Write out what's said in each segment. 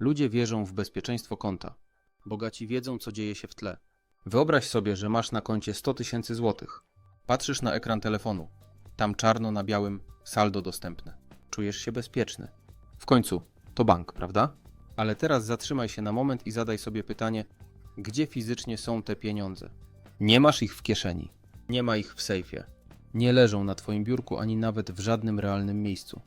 Ludzie wierzą w bezpieczeństwo konta. Bogaci wiedzą, co dzieje się w tle. Wyobraź sobie, że masz na koncie 100 tysięcy złotych. Patrzysz na ekran telefonu. Tam czarno na białym saldo dostępne. Czujesz się bezpieczny. W końcu, to bank, prawda? Ale teraz zatrzymaj się na moment i zadaj sobie pytanie, gdzie fizycznie są te pieniądze? Nie masz ich w kieszeni. Nie ma ich w sejfie. Nie leżą na twoim biurku ani nawet w żadnym realnym miejscu.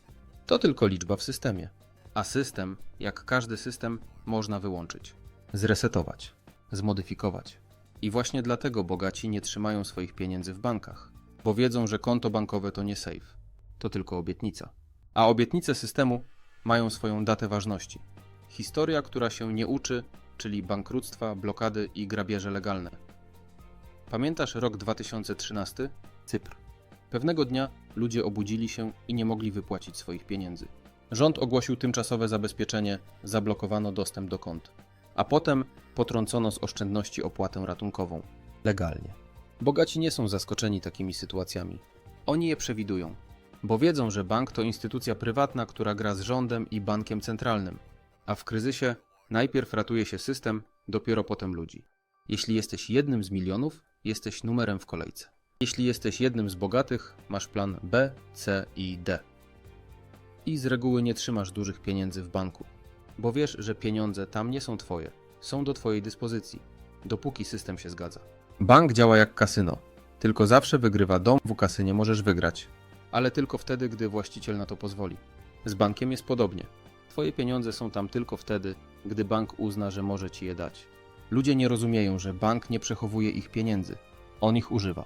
To tylko liczba w systemie. A system, jak każdy system, można wyłączyć, zresetować, zmodyfikować. I właśnie dlatego bogaci nie trzymają swoich pieniędzy w bankach, bo wiedzą, że konto bankowe to nie safe, to tylko obietnica. A obietnice systemu mają swoją datę ważności. Historia, która się nie uczy, czyli bankructwa, blokady i grabieże legalne. Pamiętasz rok 2013? Cypr. Pewnego dnia ludzie obudzili się i nie mogli wypłacić swoich pieniędzy. Rząd ogłosił tymczasowe zabezpieczenie, zablokowano dostęp do kont. A potem potrącono z oszczędności opłatę ratunkową. Legalnie. Bogaci nie są zaskoczeni takimi sytuacjami. Oni je przewidują, bo wiedzą, że bank to instytucja prywatna, która gra z rządem i bankiem centralnym. A w kryzysie najpierw ratuje się system, dopiero potem ludzi. Jeśli jesteś jednym z milionów, jesteś numerem w kolejce. Jeśli jesteś jednym z bogatych, masz plan B, C i D. I z reguły nie trzymasz dużych pieniędzy w banku, bo wiesz, że pieniądze tam nie są twoje, są do twojej dyspozycji, dopóki system się zgadza. Bank działa jak kasyno, tylko zawsze wygrywa dom, w kasynie możesz wygrać, ale tylko wtedy, gdy właściciel na to pozwoli. Z bankiem jest podobnie. Twoje pieniądze są tam tylko wtedy, gdy bank uzna, że może ci je dać. Ludzie nie rozumieją, że bank nie przechowuje ich pieniędzy, on ich używa.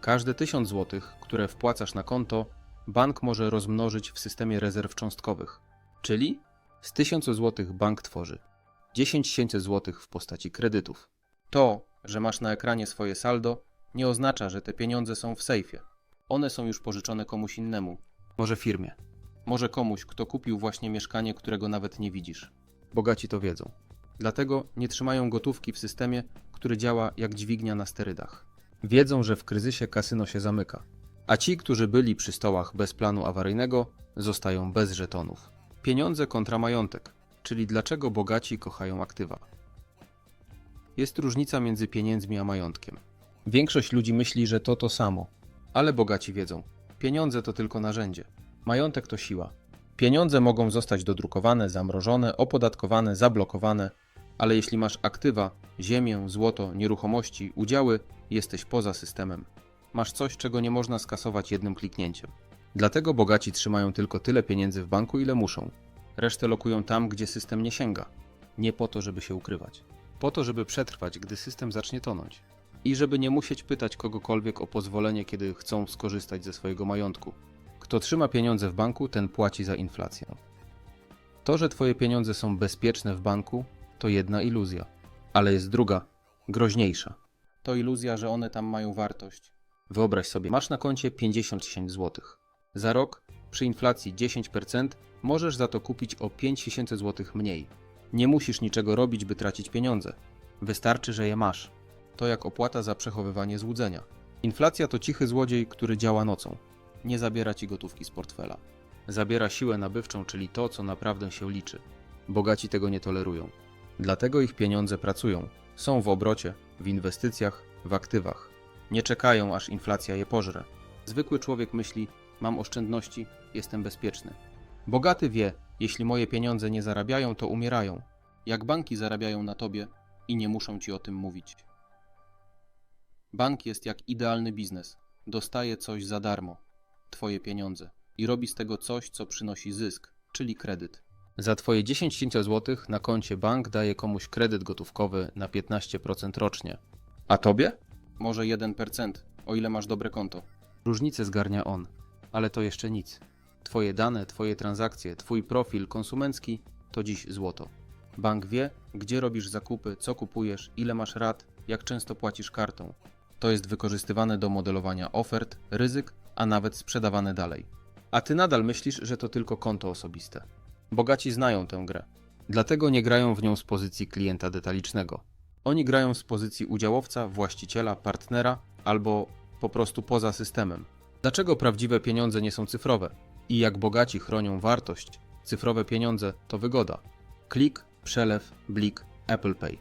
Każde 1000 złotych, które wpłacasz na konto, bank może rozmnożyć w systemie rezerw cząstkowych. Czyli z 1000 złotych bank tworzy 10 tysięcy złotych w postaci kredytów. To, że masz na ekranie swoje saldo, nie oznacza, że te pieniądze są w sejfie. One są już pożyczone komuś innemu, może firmie, może komuś, kto kupił właśnie mieszkanie, którego nawet nie widzisz. Bogaci to wiedzą. Dlatego nie trzymają gotówki w systemie, który działa jak dźwignia na sterydach. Wiedzą, że w kryzysie kasyno się zamyka, a ci, którzy byli przy stołach bez planu awaryjnego, zostają bez żetonów. Pieniądze kontra majątek, czyli dlaczego bogaci kochają aktywa. Jest różnica między pieniędzmi a majątkiem. Większość ludzi myśli, że to to samo, ale bogaci wiedzą: pieniądze to tylko narzędzie, majątek to siła. Pieniądze mogą zostać dodrukowane, zamrożone, opodatkowane, zablokowane, ale jeśli masz aktywa, ziemię, złoto, nieruchomości, udziały, jesteś poza systemem. Masz coś, czego nie można skasować jednym kliknięciem. Dlatego bogaci trzymają tylko tyle pieniędzy w banku, ile muszą. Resztę lokują tam, gdzie system nie sięga. Nie po to, żeby się ukrywać. Po to, żeby przetrwać, gdy system zacznie tonąć. I żeby nie musieć pytać kogokolwiek o pozwolenie, kiedy chcą skorzystać ze swojego majątku. Kto trzyma pieniądze w banku, ten płaci za inflację. To, że twoje pieniądze są bezpieczne w banku, to jedna iluzja. Ale jest druga, groźniejsza. To iluzja, że one tam mają wartość. Wyobraź sobie, masz na koncie 50 tysięcy złotych. Za rok, przy inflacji 10%, możesz za to kupić o 5 tysięcy złotych mniej. Nie musisz niczego robić, by tracić pieniądze. Wystarczy, że je masz. To jak opłata za przechowywanie złudzenia. Inflacja to cichy złodziej, który działa nocą. Nie zabiera ci gotówki z portfela. Zabiera siłę nabywczą, czyli to, co naprawdę się liczy. Bogaci tego nie tolerują. Dlatego ich pieniądze pracują. Są w obrocie, w inwestycjach, w aktywach. Nie czekają, aż inflacja je pożre. Zwykły człowiek myśli: Mam oszczędności, jestem bezpieczny. Bogaty wie: Jeśli moje pieniądze nie zarabiają, to umierają. Jak banki zarabiają na tobie i nie muszą ci o tym mówić. Bank jest jak idealny biznes. Dostaje coś za darmo twoje pieniądze i robi z tego coś, co przynosi zysk, czyli kredyt. Za twoje 10 tysięcy złotych na koncie bank daje komuś kredyt gotówkowy na 15% rocznie. A tobie? Może 1%, o ile masz dobre konto. Różnicę zgarnia on, ale to jeszcze nic. Twoje dane, twoje transakcje, twój profil konsumencki to dziś złoto. Bank wie, gdzie robisz zakupy, co kupujesz, ile masz rat, jak często płacisz kartą. To jest wykorzystywane do modelowania ofert, ryzyk, a nawet sprzedawane dalej. A ty nadal myślisz, że to tylko konto osobiste. Bogaci znają tę grę. Dlatego nie grają w nią z pozycji klienta detalicznego. Oni grają z pozycji udziałowca, właściciela, partnera albo po prostu poza systemem. Dlaczego prawdziwe pieniądze nie są cyfrowe? I jak bogaci chronią wartość, cyfrowe pieniądze to wygoda. Klik, przelew, blik, Apple Pay.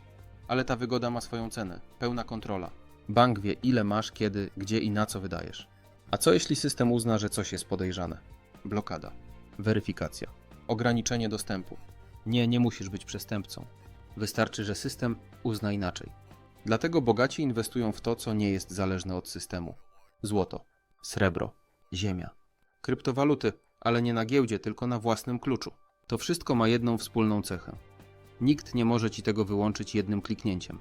Ale ta wygoda ma swoją cenę, pełna kontrola. Bank wie, ile masz, kiedy, gdzie i na co wydajesz. A co jeśli system uzna, że coś jest podejrzane? Blokada, weryfikacja, ograniczenie dostępu. Nie, nie musisz być przestępcą. Wystarczy, że system uzna inaczej. Dlatego bogaci inwestują w to, co nie jest zależne od systemu: złoto, srebro, ziemia, kryptowaluty, ale nie na giełdzie, tylko na własnym kluczu. To wszystko ma jedną wspólną cechę. Nikt nie może ci tego wyłączyć jednym kliknięciem.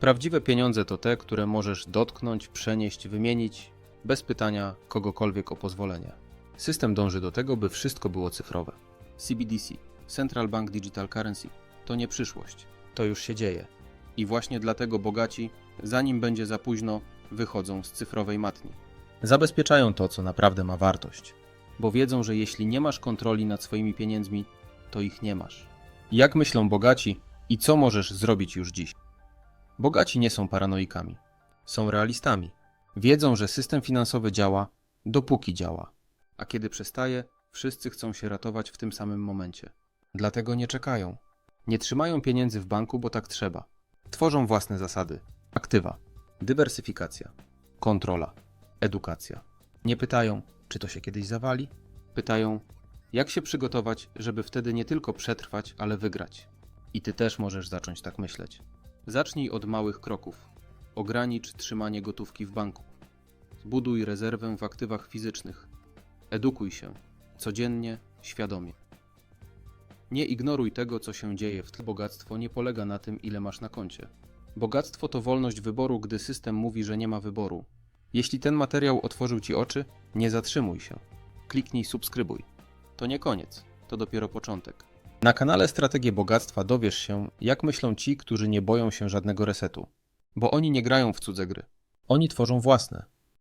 Prawdziwe pieniądze to te, które możesz dotknąć, przenieść, wymienić bez pytania kogokolwiek o pozwolenie. System dąży do tego, by wszystko było cyfrowe. CBDC, Central Bank Digital Currency, to nie przyszłość. To już się dzieje. I właśnie dlatego bogaci, zanim będzie za późno, wychodzą z cyfrowej matni. Zabezpieczają to, co naprawdę ma wartość, bo wiedzą, że jeśli nie masz kontroli nad swoimi pieniędzmi, to ich nie masz. Jak myślą bogaci i co możesz zrobić już dziś? Bogaci nie są paranoikami, są realistami. Wiedzą, że system finansowy działa, dopóki działa, a kiedy przestaje, wszyscy chcą się ratować w tym samym momencie. Dlatego nie czekają. Nie trzymają pieniędzy w banku, bo tak trzeba. Tworzą własne zasady. Aktywa, dywersyfikacja, kontrola, edukacja. Nie pytają, czy to się kiedyś zawali. Pytają, jak się przygotować, żeby wtedy nie tylko przetrwać, ale wygrać. I ty też możesz zacząć tak myśleć. Zacznij od małych kroków. Ogranicz trzymanie gotówki w banku. Zbuduj rezerwę w aktywach fizycznych. Edukuj się codziennie, świadomie. Nie ignoruj tego, co się dzieje w tle. Bogactwo nie polega na tym, ile masz na koncie. Bogactwo to wolność wyboru, gdy system mówi, że nie ma wyboru. Jeśli ten materiał otworzył ci oczy, nie zatrzymuj się. Kliknij subskrybuj. To nie koniec, to dopiero początek. Na kanale Strategie Bogactwa dowiesz się, jak myślą ci, którzy nie boją się żadnego resetu. Bo oni nie grają w cudze gry. Oni tworzą własne.